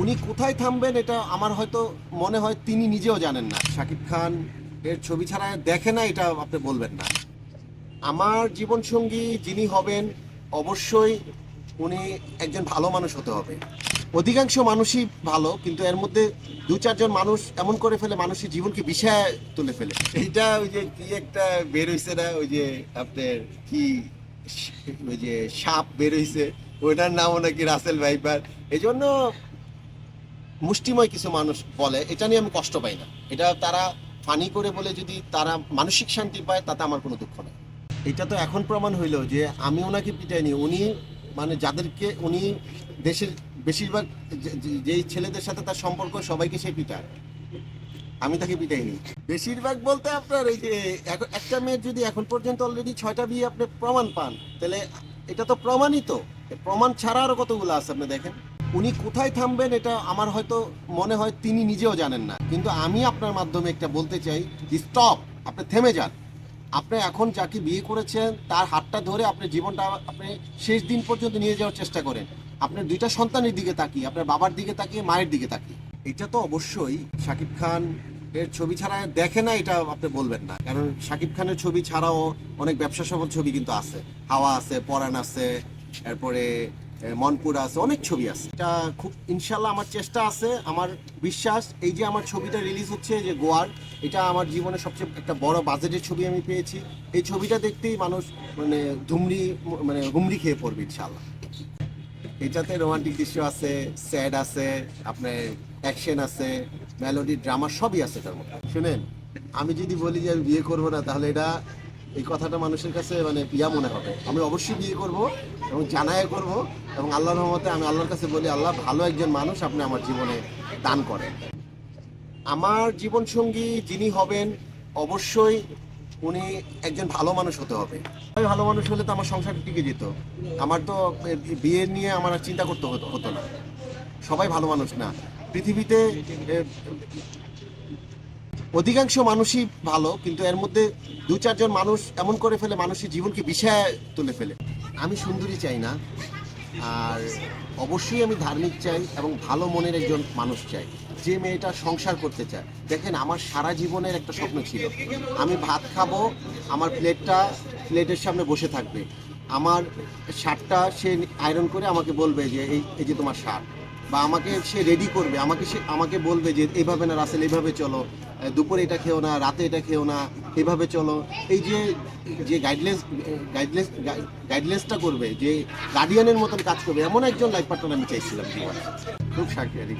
উনি কোথায় থামবেন এটা আমার হয়তো মনে হয় তিনি নিজেও জানেন না। শাকিব খান এর ছবি ছাড়া দেখে না, এটা আপনি বলবেন না। আমার জীবনসঙ্গী যিনি হবেন, অবশ্যই উনি একজন ভালো মানুষ হতে হবে। অধিকাংশ মানুষই ভালো, কিন্তু এর মধ্যে দু চারজন মানুষ এমন করে ফেলে মানুষের জীবনকে বিষয় তুলে ফেলে। এইটা ওই যে কি একটা বের হইছে না, ওই যে আপনার কি ওই যে সাপ বের হইছে, ওইটার নামও নাকি রাসেল ভাইপার। এই জন্য মুষ্টিময় কিছু মানুষ বলে, এটা নিয়ে আমি কষ্ট পাই না। এটা তারা ফানি করে বলে যদি তারা মানসিক শান্তি পায়, তাতে আমার কোনো দুঃখ নেই। এটা তো এখন প্রমাণ হইল যে আমি ওনাকে পিটাইনি, উনি মানে যাদেরকে, উনি দেশের বেশিরভাগ যেই ছেলেদের সাথে তার সম্পর্ক, সবাইকে সে পিটায়। আমি তাকে পিটাইনি। বেশিরভাগ বলতে আপনার এই যে এখন একটা মেয়ের যদি এখন পর্যন্ত অলরেডি ছয়টা বিয়ে আপনি প্রমাণ পান, তাহলে এটা তো প্রমাণিত। প্রমাণ ছাড়া আরও কতগুলো আছে আপনি দেখেন? উনি কোথায় থামবেন এটা আমার হয়তো মনে হয় তিনি নিজেও জানেন না। কিন্তু আমি আপনার মাধ্যমে একটা বলতে চাই স্টপ আপনি থেমে যান। আপনি এখন যাকে বিয়ে করেছেন, তার হাতটা ধরে আপনি জীবনটা আপনি শেষ দিন পর্যন্ত নিয়ে যাওয়ার চেষ্টা করেন। আপনার দুইটা সন্তানের দিকে তাকিয়ে, আপনার বাবার দিকে তাকিয়ে, মায়ের দিকে তাকিয়ে। এটা তো অবশ্যই শাকিব খান এর ছবি ছাড়া দেখে না, এটা আপনি বলবেন না। কারণ শাকিব খানের ছবি ছাড়াও অনেক ব্যবসা সফল ছবি কিন্তু আছে। হাওয়া আছে, পরাণ আছে, এরপরে মনপুর আছে, অনেক ছবি আছে। এটা খুব, ইনশাল্লাহ আমার চেষ্টা আছে, আমার বিশ্বাস, এই যে আমার ছবিটা রিলিজ হচ্ছে যে গোয়ার, এটা আমার জীবনে সবচেয়ে একটা বড় বাজেটের ছবি আমি পেয়েছি। এই ছবিটা দেখতেই মানুষ মানে ধুমরি মানে হুমড়ি খেয়ে পড়বে, ইনশাল্লাহ। এটাতে রোমান্টিক দৃশ্য আছে স্যাড আছে, আপনার অ্যাকশন আছে মেলোডি ড্রামা সবই আছে তার মধ্যে। শুনেন, আমি যদি বলি যে আমি বিয়ে করব না, তাহলে এটা এই কথাটা মানুষের কাছে মানে ইয়া মনে হবে। আমি অবশ্যই বিয়ে করব এবং জানায় করব এবং আল্লাহর রহমতে আমি আল্লাহর কাছে বলি, আল্লাহ ভালো একজন মানুষ আপনি আমার জীবনে দান করেন। আমার জীবনসঙ্গী যিনি হবেন, অবশ্যই উনি একজন ভালো মানুষ হতে হবে। আমি ভালো মানুষ হলে তো আমার সংসার টিকে যেত। আমার তো বিয়ে নিয়ে আমার চিন্তা করতে হতো না। সবাই ভালো মানুষ না। পৃথিবীতে অধিকাংশ মানুষই ভালো, কিন্তু এর মধ্যে দু চারজন মানুষ এমন করে ফেলে মানুষের জীবনকে বিষয় তুলে ফেলে। আমি সুন্দরী চাই না, আর অবশ্যই আমি ধার্মিক চাই এবং ভালো মনের একজন মানুষ চাই, যে মেয়েটা সংসার করতে চায়। দেখেন, আমার সারা জীবনের একটা স্বপ্ন ছিল। আমি ভাত খাব, আমার প্লেটটা প্লেটের সামনে বসে থাকবে। আমার শার্টটা সে আয়রন করে আমাকে বলবে যে, এই এই যে তোমার শার্ট। বা আমাকে সে রেডি করবে, আমাকে সে, আমাকে বলবে যে, এইভাবে না, রাসেল, এইভাবে চলো। দুপুরে এটা খেও না, রাতে এটা খেও না, এভাবে চলো। এই যে যে গাইডলাইন্স গাইডলাইন্স গাইডলাইন্সটা করবে, যে গার্ডিয়ানের মতন কাজ করবে, এমন একজন লাইফ পার্টনার আমি চাইছিলাম খুব সাকিয়ারি